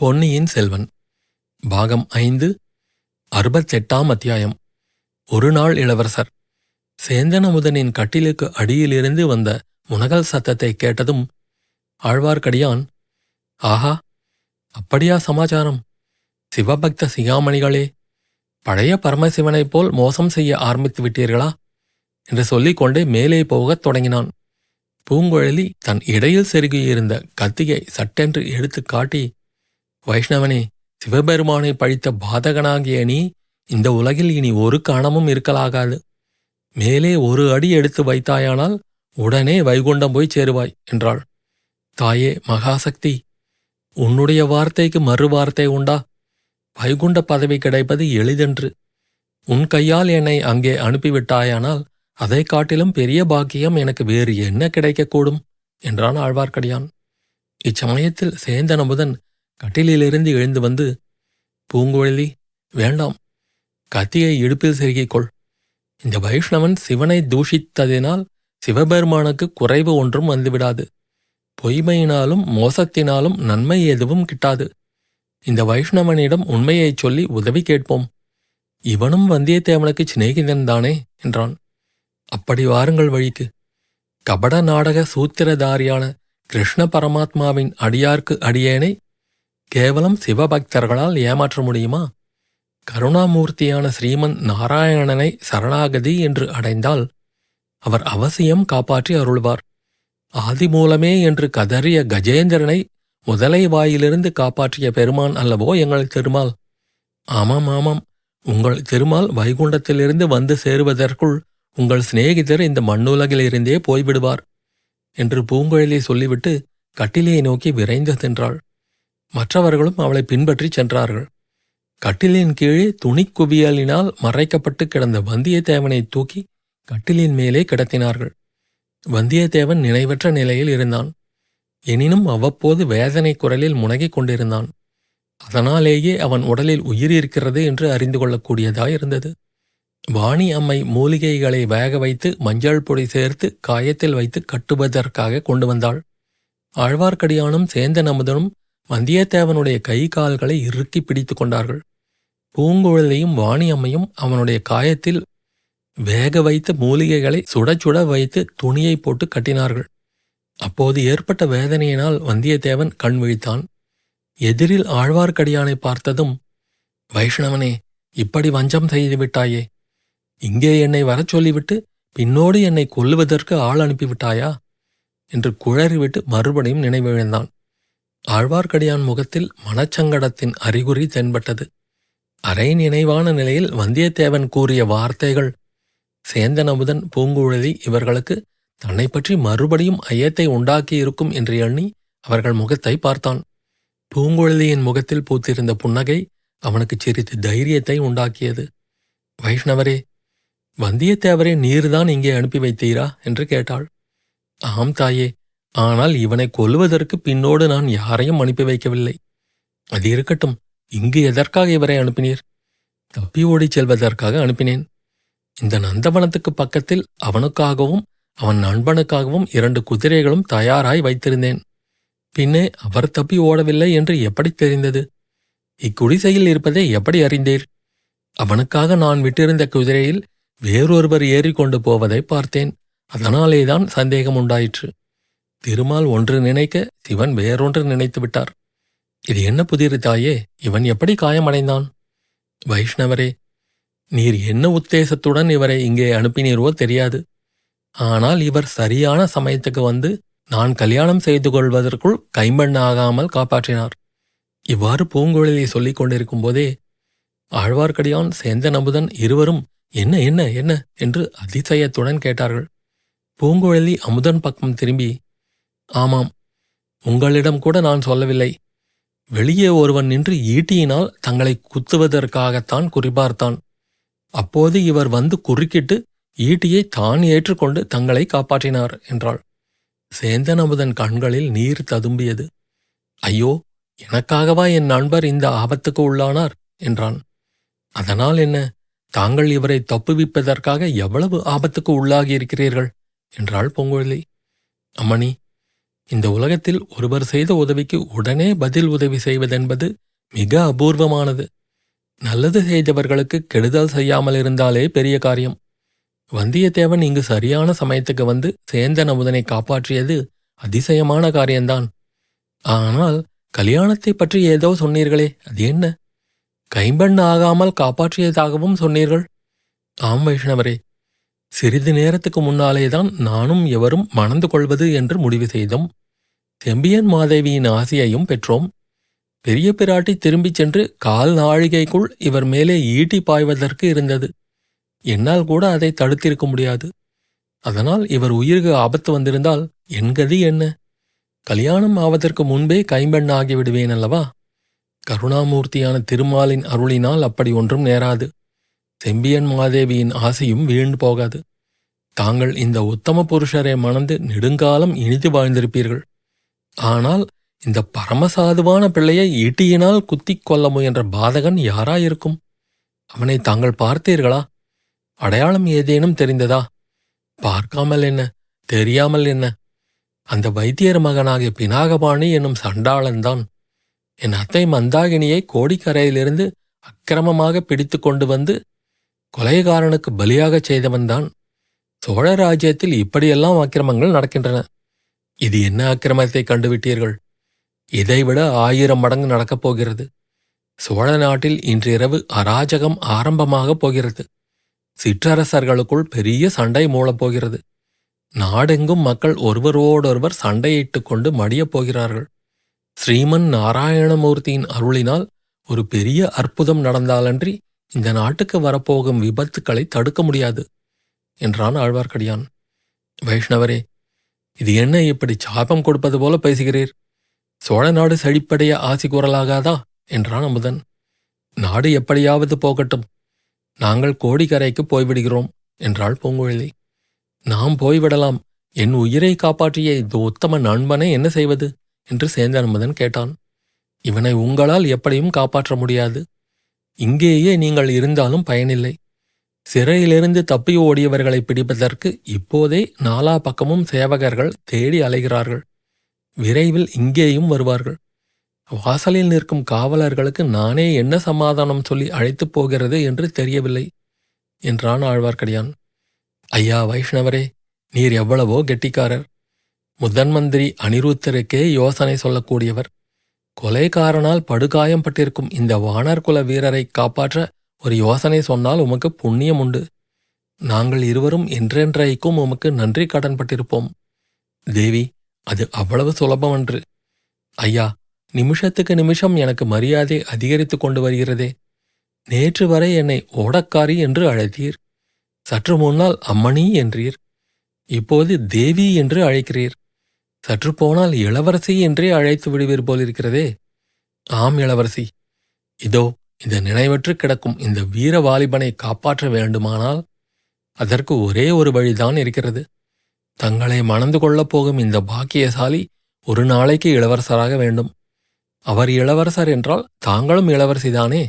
பொன்னியின் செல்வன். பாகம் ஐந்து அறுபத்தெட்டாம் அத்தியாயம். ஒரு நாள் இளவரசர் சேந்தனமுதனின் கட்டிலுக்கு அடியிலிருந்து வந்த முனகல் சத்தத்தை கேட்டதும் ஆழ்வார்க்கடியான் ஆஹா அப்படியா சமாச்சாரம்? சிவபக்த சிகாமணிகளே பழைய பரமசிவனைப் போல் மோசம் செய்ய ஆரம்பித்து விட்டீர்களா? என்று சொல்லிக்கொண்டே மேலே போகத் தொடங்கினான். பூங்குழலி தன் இடையில் செருகியிருந்த கத்தியை சட்டென்று எடுத்துக் காட்டி வைஷ்ணவனே சிவபெருமானை பழித்த பாதகனாகிய நீ இந்த உலகில் இனி ஒரு கணமும் இருக்கலாகாது. மேலே ஒரு அடி எடுத்து வைத்தாயானால் உடனே வைகுண்டம் போய் சேருவாய் என்றாள். தாயே மகாசக்தி உன்னுடைய வார்த்தைக்கு மறு வார்த்தை உண்டா? வைகுண்ட பதவி கிடைப்பது எளிதென்று. உன் கையால் என்னை அங்கே அனுப்பிவிட்டாயானால் அதைக் காட்டிலும் பெரிய பாக்கியம் எனக்கு வேறு என்ன கிடைக்கக்கூடும்? என்றான் ஆழ்வார்க்கடியான். இச்சமயத்தில் சேந்தனமுதன் கட்டிலிலிருந்து எழுந்து வந்து பூங்குழலி வேண்டாம். கத்தியை இடுப்பில் செருகிக் கொள். இந்த வைஷ்ணவன் சிவனை தூஷித்ததினால் சிவபெருமானுக்கு குறைவு ஒன்றும் வந்துவிடாது. பொய்மையினாலும் மோசத்தினாலும் நன்மை எதுவும் கிட்டாது. இந்த வைஷ்ணவனிடம் உண்மையைச் சொல்லி உதவி கேட்போம். இவனும் வந்தியத்தேவனுக்கு சிநேகிதன் தானே என்றான். அப்படி வாருங்கள் வழிக்கு. கபட நாடக சூத்திரதாரியான கிருஷ்ண பரமாத்மாவின் அடியார்க்கு அடியேனை கேவலம் சிவபக்தர்களால் ஏமாற்ற முடியுமா? கருணாமூர்த்தியான ஸ்ரீமன் நாராயணனை சரணாகதி என்று அடைந்தால் அவர் அவசியம் காப்பாற்றி அருள்வார். ஆதிமூலமே என்று கதறிய கஜேந்திரனை முதலை வாயிலிருந்து காப்பாற்றிய பெருமான் அல்லவோ எங்கள் திருமால். ஆமாம் ஆமாம். உங்கள் திருமால் வைகுண்டத்திலிருந்து வந்து சேருவதற்குள் உங்கள் சிநேகிதர் இந்த மண்ணுலகிலிருந்தே போய்விடுவார் என்று பூங்குழலி சொல்லிவிட்டு கட்டிலையை நோக்கி விரைந்து சென்றாள். மற்றவர்களும் அவளை பின்பற்றிச் சென்றார்கள். கட்டிலின் கீழே துணிக்குவியலினால் மறைக்கப்பட்டு கிடந்த வந்தியத்தேவனை தூக்கி கட்டிலின் மேலே கிடத்தினார்கள். வந்தியத்தேவன் நினைவற்ற நிலையில் இருந்தான். எனினும் அவ்வப்போது வேதனை குரலில் முனகிக் கொண்டிருந்தான். அதனாலேயே அவன் உடலில் உயிர் இருக்கிறது என்று அறிந்து கொள்ளக்கூடியதாயிருந்தது வாணி அம்மை மூலிகைகளை வேக வைத்து மஞ்சள் பொடி சேர்த்து காயத்தில் வைத்து கட்டுவதற்காக கொண்டு வந்தாள். ஆழ்வார்க்கடியானும் சேந்தன் அமுதனும் வந்தியத்தேவனுடைய கை கால்களை இறுக்கி பிடித்து கொண்டார்கள். பூங்குழலியும் வாணி அம்மையும் அவனுடைய காயத்தில் வேக வைத்த மூலிகைகளை சுட சுட வைத்து துணியை போட்டு கட்டினார்கள். அப்போது ஏற்பட்ட வேதனையினால் வந்தியத்தேவன் கண் விழித்தான். எதிரில் ஆழ்வார்க்கடியானை பார்த்ததும் வைஷ்ணவனே இப்படி வஞ்சம் செய்து விட்டாயே இங்கே என்னை வரச் சொல்லிவிட்டு பின்னோடு என்னை கொல்லுவதற்கு ஆள் அனுப்பிவிட்டாயா? என்று குழறிவிட்டு மறுபடியும் நினைவிழந்தான். ஆழ்வார்க்கடியான் முகத்தில் மனச்சங்கடத்தின் அறிகுறி தென்பட்டது. அரை நினைவான நிலையில் வந்தியத்தேவன் கூறிய வார்த்தைகள் சேந்தனமுதன் பூங்குழலி இவர்களுக்கு தன்னை பற்றி மறுபடியும் ஐயத்தை உண்டாக்கியிருக்கும் என்று எண்ணி அவர்கள் முகத்தை பார்த்தான். பூங்குழலியின் முகத்தில் பூத்திருந்த புன்னகை அவனுக்கு சிரித்து தைரியத்தை உண்டாக்கியது. வைஷ்ணவரே வந்தியத்தேவரை நீர்தான் இங்கே அனுப்பி வைத்தீரா? என்று கேட்டாள். ஆம் தாயே ஆனால் இவனை கொல்வதற்கு பின்னோடு நான் யாரையும் அனுப்பி வைக்கவில்லை. அது இருக்கட்டும் இங்கு எதற்காக இவரை அனுப்பினீர்? தப்பி ஓடிச் செல்வதற்காக அனுப்பினேன். இந்த நந்தவனத்துக்கு பக்கத்தில் அவனுக்காகவும் அவன் நண்பனுக்காகவும் இரண்டு குதிரைகளும் தயாராய் வைத்திருந்தேன். பின்னே அவர் தப்பி ஓடவில்லை என்று எப்படி தெரிந்தது? இக்குடிசையில் இருப்பதை எப்படி அறிந்தீர்? அவனுக்காக நான் விட்டிருந்த குதிரையில் வேறொருவர் ஏறிக்கொண்டு போவதை பார்த்தேன். அதனாலேதான் சந்தேகம் உண்டாயிற்று. திருமால் ஒன்று நினைக்க சிவன் வேறொன்று நினைத்து விட்டார். இது என்ன புதிரு தாயே இவன் எப்படி காயமடைந்தான்? வைஷ்ணவரே நீர் என்ன உத்தேசத்துடன் இவரை இங்கே அனுப்பினீரோ தெரியாது. ஆனால் இவர் சரியான சமயத்துக்கு வந்து நான் கல்யாணம் செய்து கொள்வதற்குள் கைம்பெண் ஆகாமல் காப்பாற்றினார். இவ்வாறு பூங்குழலி சொல்லிக் கொண்டிருக்கும் போதே ஆழ்வார்க்கடியான் சேந்தன் அமுதன் இருவரும் என்ன என்ன என்ன? என்று அதிசயத்துடன் கேட்டார்கள். பூங்குழலி அமுதன் பக்கம் திரும்பி ஆமாம். உங்களிடம் கூட நான் சொல்லவில்லை. வெளியே ஒருவன் நின்று ஈட்டியினால் தங்களை குத்துவதற்காகத்தான் குறிபார்த்தான். அப்போது இவர் வந்து குறுக்கிட்டு ஈட்டியை தான் ஏற்றுக்கொண்டு தங்களை காப்பாற்றினார் என்றாள். சேந்தன் அமுதன் கண்களில் நீர் ததும்பியது. ஐயோ எனக்காகவா என் நண்பர் இந்த ஆபத்துக்கு உள்ளானார்? என்றான். அதனால் என்ன? தாங்கள் இவரை தப்புவிப்பதற்காக எவ்வளவு ஆபத்துக்கு உள்ளாகியிருக்கிறீர்கள்? என்றாள் பூங்குழலி. அம்மணி இந்த உலகத்தில் ஒருவர் செய்த உதவிக்கு உடனே பதில் உதவி செய்வதென்பது மிக அபூர்வமானது. நல்லது செய்தவர்களுக்கு கெடுதல் செய்யாமல் இருந்தாலே பெரிய காரியம். வந்தியத்தேவன் இங்கு சரியான சமயத்துக்கு வந்து சேந்தன் அமுதனை காப்பாற்றியது அதிசயமான காரியம்தான் ஆனால் கல்யாணத்தை பற்றி ஏதோ சொன்னீர்களே அது என்ன? கைம்பெண் ஆகாமல் காப்பாற்றியதாகவும் சொன்னீர்கள். ஆம் வைஷ்ணவரே சிறிது நேரத்துக்கு முன்னாலேதான் நானும் எவரும் மணந்து கொள்வது என்று முடிவு செய்தோம். செம்பியன் மாதேவியின் ஆசையையும் பெற்றோம். பெரிய பிராட்டி திரும்பிச் சென்று கால் நாழிகைக்குள் இவர் மேலே ஈட்டி பாய்வதற்கு இருந்தது. என்னால் கூட அதை தடுத்திருக்க முடியாது. அதனால் இவர் உயிருக்கு ஆபத்து வந்திருந்தால் என் கதி என்ன? கல்யாணம் ஆவதற்கு முன்பே கைம்பெண் ஆகிவிடுவேன் அல்லவா? கருணாமூர்த்தியான திருமாலின் அருளினால் அப்படி ஒன்றும் நேராது. செம்பியன் மாதேவியின் ஆசையும் வீண் போகாது. தாங்கள் இந்த உத்தம புருஷரை மணந்து நெடுங்காலம் இனிது வாழ்ந்திருப்பீர்கள். ஆனால் இந்த பரமசாதுவான பிள்ளையை ஈட்டியினால் குத்திக் கொள்ள முயன்ற பாதகன் யாராயிருக்கும்? அவனை தாங்கள் பார்த்தீர்களா? அடையாளம் ஏதேனும் தெரிந்ததா? பார்க்காமல் என்ன? தெரியாமல் என்ன? அந்த வைத்தியர் மகனாகிய பினாகபாணி என்னும் சண்டாளன்தான். என் அத்தை மந்தாகினியை கோடிக்கரையிலிருந்து அக்கிரமமாக பிடித்து கொண்டு வந்து கொலைகாரனுக்கு பலியாகச் செய்தவன்தான் சோழ ராஜ்யத்தில் இப்படியெல்லாம் அக்கிரமங்கள் நடக்கின்றன. இது என்ன அக்கிரமத்தை கண்டுவிட்டீர்கள்? இதைவிட ஆயிரம் மடங்கு நடக்கப் போகிறது. சோழ நாட்டில் இன்றிரவு அராஜகம் ஆரம்பமாகப் போகிறது. சிற்றரசர்களுக்குள் பெரிய சண்டை மூளப் போகிறது. நாடெங்கும் மக்கள் ஒருவரோடொருவர் சண்டையிட்டுக் கொண்டு மடியப் போகிறார்கள். ஸ்ரீமன் நாராயணமூர்த்தியின் அருளினால் ஒரு பெரிய அற்புதம் நடந்தாலன்றி இந்த நாட்டுக்கு வரப்போகும் விபத்துக்களை தடுக்க முடியாது என்றான் ஆழ்வார்க்கடியான். வைஷ்ணவரே இது என்ன இப்படி சாபம் கொடுப்பது போல பேசுகிறீர்? சோழ நாடு செழிப்படைய ஆசி கூறலாகாதா? என்றான் அமுதன். நாடு எப்படியாவது போகட்டும். நாங்கள் கோடிக்கரைக்கு போய்விடுகிறோம் என்றாள் பூங்குழலி. நாம் போய்விடலாம். என் உயிரை காப்பாற்றிய இந்த உத்தம நண்பனை என்ன செய்வது? என்று சேந்தன் அமுதன் கேட்டான். இவனை உங்களால் எப்படியும் காப்பாற்ற முடியாது. இங்கேயே நீங்கள் இருந்தாலும் பயனில்லை. சிறையிலிருந்து தப்பி ஓடியவர்களை பிடிப்பதற்கு இப்போதே நாலா பக்கமும் சேவகர்கள் தேடி அலைகிறார்கள். விரைவில் இங்கேயும் வருவார்கள். வாசலில் நிற்கும் காவலர்களுக்கு நானே என்ன சமாதானம் சொல்லி அழைத்துப் போகிறது என்று தெரியவில்லை என்றான் ஆழ்வார்க்கடியான். ஐயா வைஷ்ணவரே நீர் எவ்வளவோ கெட்டிக்காரர். முதன் மந்திரி அனிருத்தருக்கே யோசனை சொல்லக்கூடியவர். கொலைகாரனால் படுகாயம் பட்டிருக்கும் இந்த வானர்குல வீரரை காப்பாற்ற ஒரு யோசனை சொன்னால் உமக்கு புண்ணியம் உண்டு. நாங்கள் இருவரும் என்றென்றைக்கும் உமக்கு நன்றி கடன் பட்டிருப்போம் தேவி அது அவ்வளவு சுலபமன்று. ஐயா நிமிஷத்துக்கு நிமிஷம் எனக்கு மரியாதை அதிகரித்துக் கொண்டு வருகிறதே. நேற்று வரை என்னை ஓடக்காரி என்று அழைத்தீர். சற்று முன்னால் அம்மணி என்றீர். இப்போது தேவி என்று அழைக்கிறீர். சற்று போனால் இளவரசி என்றே அழைத்து விடுவீர் போலிருக்கிறதே. ஆம் இளவரசி. இதோ இந்த நினைவற்று கிடக்கும் இந்த வீர வாலிபனை காப்பாற்ற வேண்டுமானால் அதற்கு ஒரே ஒரு வழிதான் இருக்கிறது. தங்களை மணந்து கொள்ளப் போகும் இந்த பாக்கியசாலி ஒரு நாளைக்கு இளவரசராக வேண்டும். அவர் இளவரசர் என்றால் தாங்களும் இளவரசிதானே.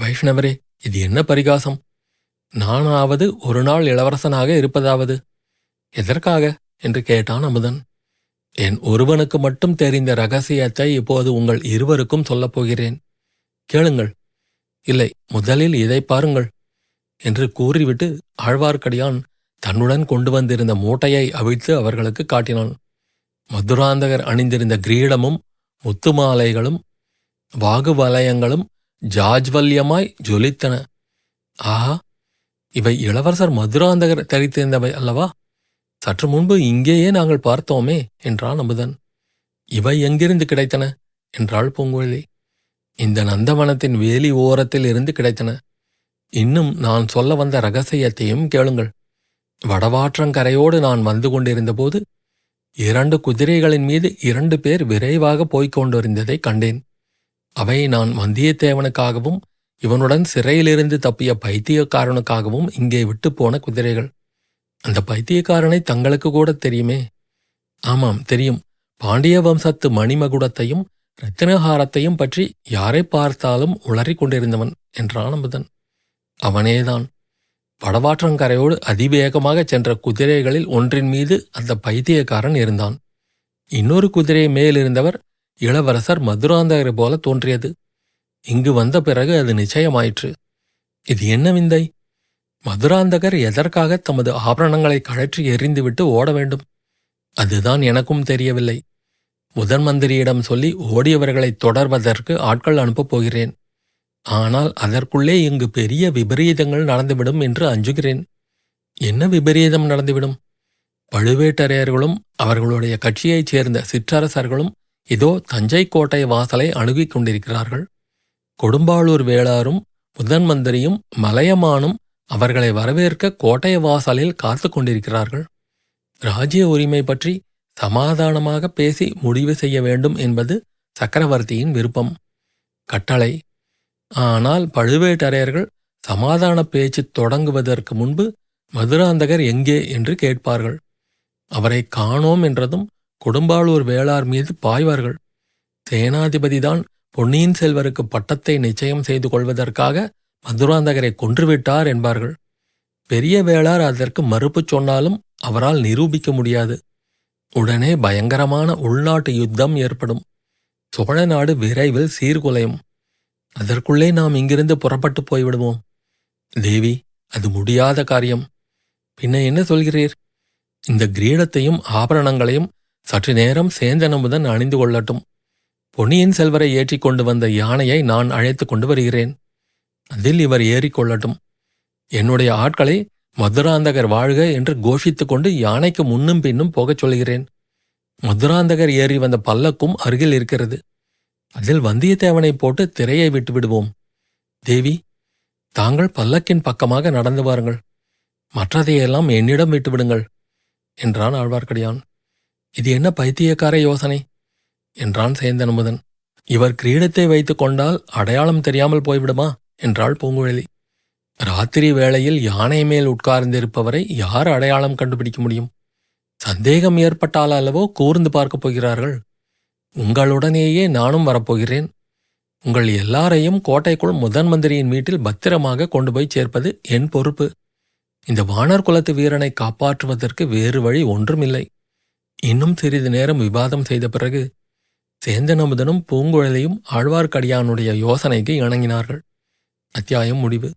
வைஷ்ணவரே இது என்ன பரிகாசம்? நானாவது ஒரு நாள் இளவரசனாக இருப்பதாவது. எதற்காக? என்று கேட்டான் அமுதன். என் ஒருவனுக்கு மட்டும் தெரிந்த ரகசியத்தை இப்போது உங்கள் இருவருக்கும் சொல்லப் போகிறேன். கேளுங்கள். இல்லை முதலில் இதை பாருங்கள் என்று கூறிவிட்டு ஆழ்வார்க்கடியான் தன்னுடன் கொண்டு வந்திருந்த மூட்டையை அவிழ்த்து அவர்களுக்கு காட்டினான். மதுராந்தகர் அணிந்திருந்த கிரீடமும் முத்துமாலைகளும் வாகு வலயங்களும் ஜாஜ்வல்யமாய் ஜொலித்தன. ஆஹா இவை இளவரசர் மதுராந்தகர் தரித்திருந்தவை அல்லவா? சற்று முன்பு இங்கேயே நாங்கள் பார்த்தோமே என்றான் அமுதன். இவை எங்கிருந்து கிடைத்தன? என்றாள் பூங்குழலி. இந்த நந்தவனத்தின் வேலி ஓரத்தில் இருந்து கிடைத்தன. இன்னும் நான் சொல்ல வந்த ரகசியத்தையும் கேளுங்கள். வடவாற்றங்கரையோடு நான் வந்து கொண்டிருந்தபோது இரண்டு குதிரைகளின் மீது இரண்டு பேர் விரைவாக போய்க் கொண்டிருந்ததை கண்டேன். அவை நான் வந்தியத்தேவனுக்காகவும் இவனுடன் சிறையிலிருந்து தப்பிய பைத்தியக்காரனுக்காகவும் இங்கே விட்டு போன குதிரைகள். அந்த பைத்தியக்காரனை தங்களுக்கு கூட தெரியுமே? ஆமாம் தெரியும். பாண்டிய வம்சத்து மணிமகுடத்தையும் ரத்தினஹாரத்தையும் பற்றி யாரை பார்த்தாலும் உளறிக் கொண்டிருந்தவன் என்றான் அமுதன். அவனேதான். படவாற்றங்கரையோடு அதிவேகமாக சென்ற குதிரைகளில் ஒன்றின் மீது அந்த பைத்தியக்காரன் இருந்தான். இன்னொரு குதிரை மேலிருந்தவர் இளவரசர் மதுராந்தகரை போல தோன்றியது. இங்கு வந்த பிறகு அது நிச்சயமாயிற்று. இது என்ன விந்தை? மதுராந்தகர் எதற்காக தமது ஆபரணங்களை கழற்றி எறிந்துவிட்டு ஓட வேண்டும்? அதுதான் எனக்கும் தெரியவில்லை. முதன் மந்திரியிடம் சொல்லி ஓடியவர்களை தொடர்வதற்கு ஆட்கள் அனுப்பப் போகிறேன். ஆனால் அதற்குள்ளே இங்கு பெரிய விபரீதங்கள் நடந்துவிடும் என்று அஞ்சுகிறேன். என்ன விபரீதம் நடந்துவிடும்? பழுவேட்டரையர்களும் அவர்களுடைய கட்சியைச் சேர்ந்த சிற்றரசர்களும் இதோ தஞ்சை கோட்டை வாசலை அணுகிக் கொண்டிருக்கிறார்கள். கொடும்பாளூர் வேளாரும் முதன் மந்திரியும் மலையமானும் அவர்களை வரவேற்க கோட்டை வாசலில் காத்து கொண்டிருக்கிறார்கள். ராஜ்ய உரிமை பற்றி சமாதானமாக பேசி முடிவு செய்ய வேண்டும் என்பது சக்கரவர்த்தியின் விருப்பம். கட்டளை. ஆனால் பழுவேட்டரையர்கள் சமாதான பேச்சு தொடங்குவதற்கு முன்பு மதுராந்தகர் எங்கே என்று கேட்பார்கள். அவரை காணோம் என்றதும் கொடும்பாளூர் வேளார் மீது பாய்வார்கள். சேனாதிபதிதான் பொன்னியின் செல்வருக்கு பட்டத்தை நிச்சயம் செய்து கொள்வதற்காக மதுராந்தகரை கொன்றுவிட்டார் என்பார்கள். பெரிய வேளார் அதற்கு மறுப்பு சொன்னாலும் அவரால் நிரூபிக்க முடியாது. உடனே பயங்கரமான உள்நாட்டு யுத்தம் ஏற்படும். சோழ நாடு விரைவில் சீர்குலையும். அதற்குள்ளே நாம் இங்கிருந்து புறப்பட்டு போய்விடுவோம். தேவி அது முடியாத காரியம். பின்ன என்ன சொல்கிறீர்? இந்த கிரீடத்தையும் ஆபரணங்களையும் சற்று நேரம் சேந்தனமுதன் அணிந்து கொள்ளட்டும். பொன்னியின் செல்வரை ஏற்றிக் கொண்டு வந்த யானையை நான் அழைத்துக் கொண்டு வருகிறேன். அதில் இவர் ஏறிக்கொள்ளட்டும் என்னுடைய ஆட்களை மதுராந்தகர் வாழ்க என்று கோஷித்து கொண்டு யானைக்கு முன்னும் பின்னும் போகச் சொல்கிறேன். மதுராந்தகர் ஏறி வந்த பல்லக்கும் அருகில் இருக்கிறது. அதில் வந்தியத்தேவனை போட்டு திரையை விட்டு விடுவோம். தேவி தாங்கள் பல்லக்கின் பக்கமாக நடந்து வாருங்கள். மற்றதையெல்லாம் என்னிடம் விட்டுவிடுங்கள் என்றான் ஆழ்வார்க்கடியான். இது என்ன பைத்தியக்கார யோசனை என்றான் சேந்தனமுதன் இவர் கிரீடத்தை வைத்துக் கொண்டால் அடையாளம் தெரியாமல் போய்விடுமா? என்றாள் பூங்குழலி. ராத்திரி வேளையில் யானை மேல் உட்கார்ந்திருப்பவரை யார் அடையாளம் கண்டுபிடிக்க முடியும்? சந்தேகம் ஏற்பட்டால் அல்லவோ கூர்ந்து பார்க்கப் போகிறார்கள். உங்களுடனேயே நானும் வரப்போகிறேன். உங்கள் எல்லாரையும் கோட்டைக்குள் முதன் மந்திரியின் வீட்டில் பத்திரமாக கொண்டு போய் சேர்ப்பது என் பொறுப்பு. இந்த வானர் குலத்து வீரனை காப்பாற்றுவதற்கு வேறு வழி ஒன்றுமில்லை. இன்னும் சிறிது நேரம் விவாதம் செய்த பிறகு சேந்தனமுதனும் பூங்குழலியும் ஆழ்வார்க்கடியானுடைய யோசனைக்கு இணங்கினார்கள். அத்தியாயம் முடிவு.